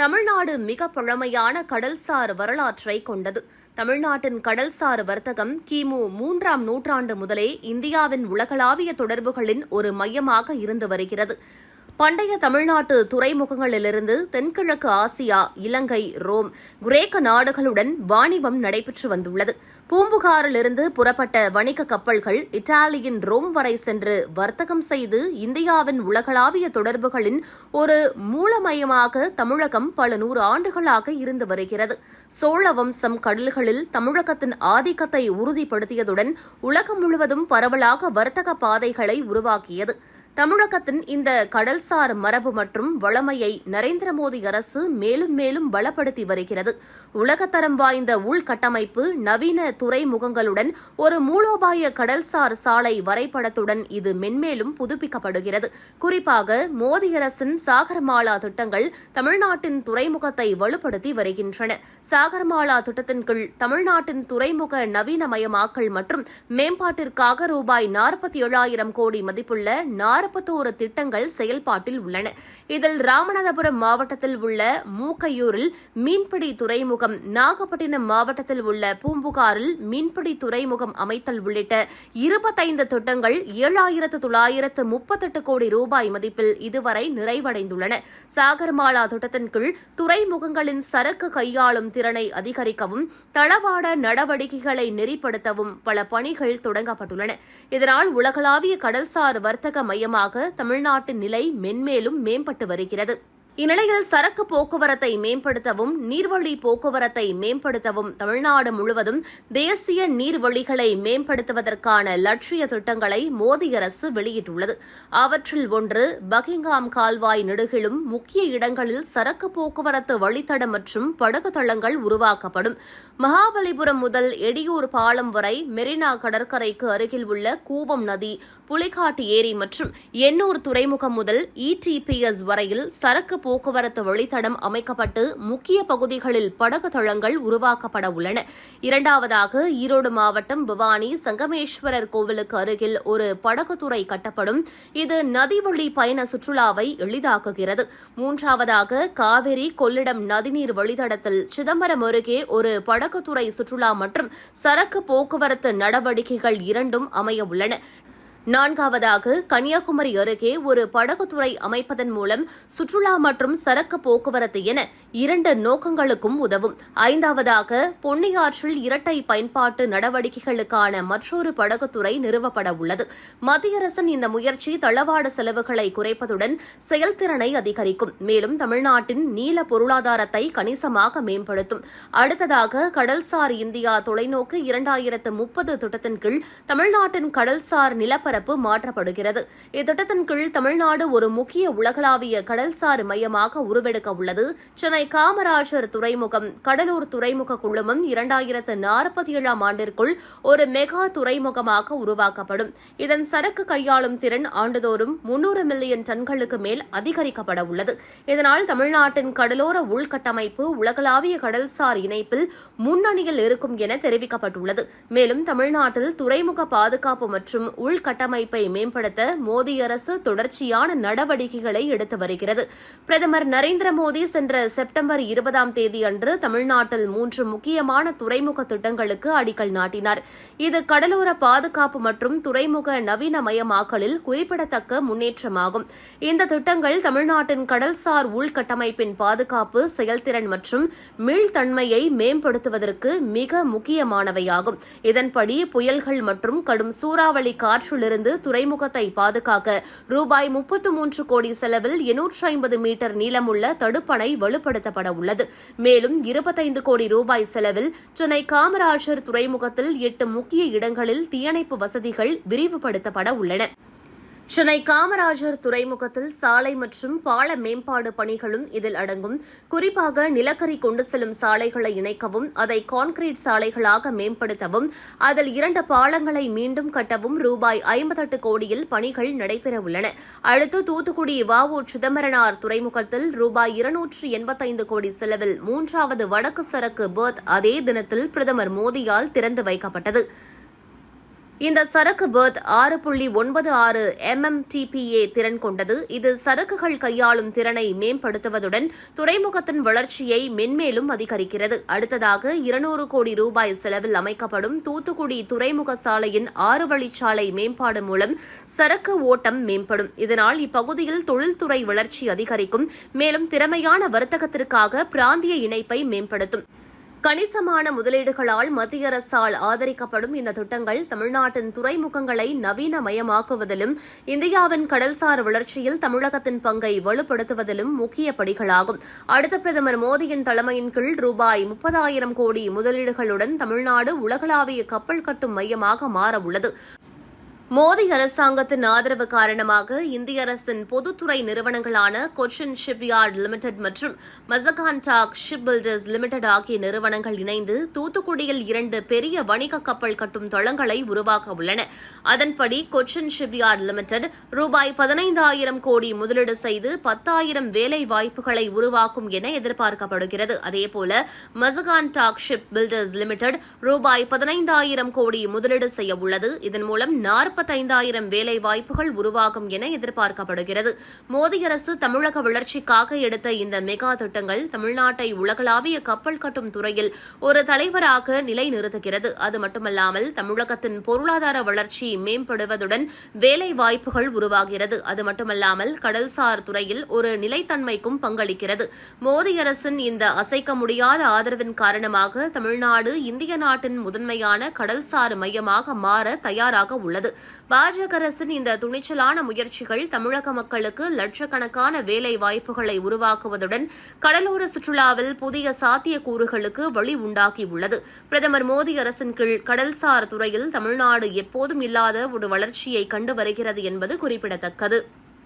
தமிழ்நாடு மிக பழமையான கடல்சார் வரலாற்றை கொண்டது. தமிழ்நாட்டின் கடல்சார் வர்த்தகம் கிமு மூன்றாம் நூற்றாண்டு முதலே இந்தியாவின் உலகளாவிய தொடர்புகளின் ஒரு மையமாக இருந்து வருகிறது. பண்டைய தமிழ்நாட்டு துறைமுகங்களிலிருந்து தென்கிழக்கு ஆசியா இலங்கை ரோம் கிரேக்க நாடுகளுடன் வாணிபம் நடைபெற்று வந்துள்ளது. பூம்புகாரிலிருந்து புறப்பட்ட வணிக கப்பல்கள் இத்தாலியின் ரோம் வரை சென்று வர்த்தகம் செய்து இந்தியாவின் உலகளாவிய தொடர்புகளின் ஒரு மூலமயமாக தமிழகம் பல நூறு ஆண்டுகளாக இருந்து வருகிறது. சோழ வம்சம் கடல்களில் தமிழகத்தின் ஆதிக்கத்தை உறுதிப்படுத்தியதுடன் உலகம் முழுவதும் பரவலாக வர்த்தக பாதைகளை உருவாக்கியது. தமிழகத்தின் இந்த கடல்சார் மரபு மற்றும் வளமையை நரேந்திர மோடி அரசு மேலும் மேலும் பலப்படுத்தி வருகிறது. உலகத்தரம் வாய்ந்த உள்கட்டமைப்பு நவீன துறைமுகங்களுடன் ஒரு மூலோபாய கடல்சார் சாலை வரைபடத்துடன் இது மென்மேலும் புதுப்பிக்கப்படுகிறது. குறிப்பாக மோடி அரசின் சாகர்மாலா திட்டங்கள் தமிழ்நாட்டின் துறைமுகத்தை வலுப்படுத்தி வருகின்றன. சாகர்மாலா திட்டத்தின் கீழ் தமிழ்நாட்டின் துறைமுக நவீனமயமாக்கல் மற்றும் மேம்பாட்டிற்காக ரூபாய் நாற்பத்தி ஏழாயிரம் கோடி மதிப்புள்ள நாற்பத்தோரு திட்டங்கள் செயல்பாட்டில் உள்ளன. இதில் ராமநாதபுரம் மாவட்டத்தில் உள்ள மூக்கையூரில் மீன்பிடி துறைமுகம் நாகப்பட்டினம் மாவட்டத்தில் உள்ள பூம்புகாரில் மீன்பிடி துறைமுகம் அமைத்தல் உள்ளிட்ட இருபத்தைந்து திட்டங்கள் ஏழாயிரத்து தொள்ளாயிரத்து முப்பத்தெட்டு கோடி ரூபாய் மதிப்பில் இதுவரை நிறைவடைந்துள்ளன. சாகர்மாலா திட்டத்தின் கீழ் துறைமுகங்களின் சரக்கு கையாளும் திறனை அதிகரிக்கவும் தளவாட நடவடிக்கைகளை நெறிப்படுத்தவும் பல பணிகள் தொடங்கப்பட்டுள்ளன. இதனால் உலகளாவிய கடல்சார் வர்த்தக மையம் காரணமாக தமிழ்நாட்டின் நிலை மென்மேலும் மேம்பட்டு வருகிறது. இந்நிலையில் சரக்கு போக்குவரத்தை மேம்படுத்தவும் நீர்வழி போக்குவரத்தை மேம்படுத்தவும் தமிழ்நாடு முழுவதும் தேசிய நீர்வழிகளை மேம்படுத்துவதற்கான லட்சிய திட்டங்களை மோடி அரசு வெளியிட்டுள்ளது. அவற்றில் ஒன்று பக்கிங்காம் கால்வாய் நெடுகிலும் முக்கிய இடங்களில் சரக்கு போக்குவரத்து வழித்தடம் மற்றும் படகு தளங்கள் உருவாக்கப்படும். மகாபலிபுரம் முதல் எடியூர் பாலம் வரை மெரினா கடற்கரைக்கு அருகில் உள்ள கூவம் நதி புலிகாட்டு ஏரி மற்றும் எண்ணூர் துறைமுகம் முதல் இடிபிஎஸ் வரையில் சரக்கு போக்குவரத்து வழித்தடம் அமைக்கப்பட்டு முக்கிய பகுதிகளில் படகு தளங்கள் உருவாக்கப்பட உள்ளன. இரண்டாவதாக ஈரோடு மாவட்டம் பவானி சங்கமேஸ்வரர் கோவிலுக்கு அருகில் ஒரு படகுத்துறை கட்டப்படும். இது நதிவழி பயண சுற்றுலாவை எளிதாக்குகிறது. மூன்றாவதாக காவிரி கொள்ளிடம் நதிநீர் வழித்தடத்தில் சிதம்பரம் அருகே ஒரு படகுத்துறை சுற்றுலா மற்றும் சரக்கு போக்குவரத்து நடவடிக்கைகள் இரண்டும் அமைய உள்ளன. நான்காவதாக கன்னியாகுமரி அருகே ஒரு படகுத்துறை அமைப்பதன் மூலம் சுற்றுலா மற்றும் சரக்கு போக்குவரத்து என இரண்டு நோக்கங்களுக்கும் உதவும். ஐந்தாவதாக பொன்னியாற்றில் இரட்டை பயன்பாட்டு நடவடிக்கைகளுக்கான மற்றொரு படகுத்துறை நிறுவப்பட உள்ளது. மத்திய அரசின் இந்த முயற்சி தளவாட செலவுகளை குறைப்பதுடன் செயல்திறனை அதிகரிக்கும். மேலும் தமிழ்நாட்டின் நீல பொருளாதாரத்தை கணிசமாக மேம்படுத்தும். அடுத்ததாக கடல்சார் இந்தியா தொலைநோக்கு இரண்டாயிரத்து முப்பது திட்டத்தின் கீழ் தமிழ்நாட்டின் கடல்சார் நிலப்பரப்பு நிலப்பரப்பு மாற்றப்படுகிறது. இத்திட்டத்தின் கீழ் தமிழ்நாடு ஒரு முக்கிய உலகளாவிய கடல்சார் மையமாக உருவெடுக்க உள்ளது. சென்னை காமராஜர் துறைமுகம் கடலூர் துறைமுக குழுமம் இரண்டாயிரத்து நாற்பத்தி ஏழாம் ஆண்டிற்குள் ஒரு மெகா துறைமுகமாக உருவாக்கப்படும். இதன் சரக்கு கையாளும் திறன் ஆண்டுதோறும் முன்னூறு மில்லியன் டன்களுக்கு மேல் அதிகரிக்கப்பட உள்ளது. இதனால் தமிழ்நாட்டின் கடலோர உள்கட்டமைப்பு உலகளாவிய கடல்சார் இணைப்பில் முன்னணியில் இருக்கும் என தெரிவிக்கப்பட்டுள்ளது. மேலும் தமிழ்நாட்டில் துறைமுக பாதுகாப்பு மற்றும் உள்கட்ட கட்டமைப்பை மேம்படுத்த மோடி அரசு தொடர்ச்சியான நடவடிக்கைகளை எடுத்து வருகிறது. பிரதமர் நரேந்திர மோடி சென்ற செப்டம்பர் இருபதாம் தேதி அன்று தமிழ்நாட்டில் மூன்று முக்கியமான துறைமுக திட்டங்களுக்கு அடிக்கல் நாட்டினார். இது கடலோர பாதுகாப்பு மற்றும் துறைமுக நவீனமயமாக்கலில் குறிப்பிடத்தக்க முன்னேற்றமாகும். இந்த திட்டங்கள் தமிழ்நாட்டின் கடல்சார் உள்கட்டமைப்பின் பாதுகாப்பு செயல்திறன் மற்றும் மீள்தன்மையை மேம்படுத்துவதற்கு மிக முக்கியமானவையாகும். இதன்படி புயல்கள் மற்றும் கடும் சூறாவளி காற்றிலிருந்து துறைமுகத்தை பாதுகாக்க ரூபாய் முப்பத்து மூன்று கோடி செலவில் எண்ணூற்று ஐம்பது மீட்டர் நீளமுள்ள தடுப்பணை வலுப்படுத்தப்பட உள்ளது. மேலும் இருபத்தைந்து கோடி ரூபாய் செலவில் சென்னை காமராஜர் துறைமுகத்தில் எட்டு முக்கிய இடங்களில் தீயணைப்பு வசதிகள் விரிவுபடுத்தப்பட உள்ளன. சென்னை காமராஜர் துறைமுகத்தில் சாலை மற்றும் பால மேம்பாடு பணிகளும் இதில் அடங்கும். குறிப்பாக நிலக்கரி கொண்டு செல்லும் சாலைகளை இணைக்கவும் அதை கான்கிரீட் சாலைகளாக மேம்படுத்தவும் அதில் இரண்டு பாலங்களை மீண்டும் கட்டவும் ரூபாய் ஐம்பத்தெட்டு கோடியில் பணிகள் நடைபெற உள்ளன. அடுத்து தூத்துக்குடி வஉ சிதம்பரனார் துறைமுகத்தில் ரூபாய் இருநூற்று எண்பத்தைந்து கோடி செலவில் மூன்றாவது வடக்கு சரக்கு பேர்த் அதே தினத்தில் பிரதமர் மோடியால் திறந்து வைக்கப்பட்டது. இந்த சரக்கு பெர்த் ஆறு புள்ளி ஒன்பது ஆறு எம்எம்டிபிஏ திறன் கொண்டது. இது சரக்குகள் கையாளும் திறனை மேம்படுத்துவதுடன் துறைமுகத்தின் வளர்ச்சியை மென்மேலும் அதிகரிக்கிறது. அடுத்ததாக இருநூறு கோடி ரூபாய் செலவில் அமைக்கப்படும் தூத்துக்குடி துறைமுக சாலையின் ஆறு வழிச்சாலை மேம்பாடு மூலம் சரக்கு ஓட்டம் மேம்படும். இதனால் இப்பகுதியில் தொழில்துறை வளர்ச்சி அதிகரிக்கும். மேலும் திறமையான வர்த்தகத்திற்காக பிராந்திய இணைப்பை மேம்படுத்தும். கணிசமான முதலீடுகளால் மத்திய அரசால் ஆதரிக்கப்படும் இந்த திட்டங்கள் தமிழ்நாட்டின் துறைமுகங்களை நவீனமயமாக்குவதிலும் இந்தியாவின் கடல்சார் வளர்ச்சியில் தமிழகத்தின் பங்கை வலுப்படுத்துவதிலும் முக்கிய படிகளாகும். அடுத்த பிரதமர் மோடியின் தலைமையின் கீழ் ரூபாய் முப்பதாயிரம் கோடி முதலீடுகளுடன் தமிழ்நாடு உலகளாவிய கப்பல் கட்டும் மையமாக மாறவுள்ளது. மோடி அரசாங்கத்தின் ஆதரவு காரணமாக இந்திய அரசின் பொதுத்துறை நிறுவனங்களான கொச்சின் ஷிப்யார்ட் லிமிடெட் மற்றும் மசகான்டாக் ஷிப் பில்டர்ஸ் லிமிடெட் ஆகிய நிறுவனங்கள் இணைந்து தூத்துக்குடியில் இரண்டு பெரிய வணிக கப்பல் கட்டும் தளங்களை உருவாக்க உள்ளன. அதன்படி கொச்சின் ஷிப்யார்ட் லிமிடெட் ரூபாய் பதினைந்தாயிரம் கோடி முதலீடு செய்து பத்தாயிரம் வேலை வாய்ப்புகளை உருவாக்கும் என எதிர்பார்க்கப்படுகிறது. அதேபோல மசகான்டாக் ஷிப் பில்டர்ஸ் லிமிடெட் ரூபாய் பதினைந்தாயிரம் கோடி முதலீடு செய்ய உள்ளது. இதன் மூலம் நாற்பத்தைந்தாயிரம் வேலை வாய்ப்புகள் உருவாகும் என எதிர்பார்க்கப்படுகிறது. மோடி அரசு தமிழக வளர்ச்சிக்காக எடுத்த இந்த மெகா திட்டங்கள் தமிழ்நாட்டை உலகளாவிய கப்பல் கட்டும் துறையில் ஒரு தலைவராக நிலைநிறுத்துகிறது. அது மட்டுமல்லாமல் தமிழகத்தின் பொருளாதார வளர்ச்சி மேம்படுவதுடன் வேலை வாய்ப்புகள் உருவாகிறது. அது மட்டுமல்லாமல் கடல்சார் துறையில் ஒரு நிலைத்தன்மைக்கும் பங்களிக்கிறது. மோடி அரசின் இந்த அசைக்க முடியாத ஆதரவின் காரணமாக தமிழ்நாடு இந்திய நாட்டின் முதன்மையான கடல்சார் மையமாக மாற தயாராக உள்ளது. பாஜக அரசின் இந்த துணிச்சலான முயற்சிகள் தமிழக மக்களுக்கு லட்சக்கணக்கான வேலை வாய்ப்புகளை உருவாக்குவதுடன் கடலோர சுற்றுலாவில் புதிய சாத்தியக்கூறுகளுக்கு வழி உண்டாக்கியுள்ளது. பிரதமர் மோடி அரசின் கீழ் கடல்சார் துறையில் தமிழ்நாடு எப்போதும் இல்லாத ஒரு வளர்ச்சியை கண்டு வருகிறது என்பது குறிப்பிடத்தக்கது.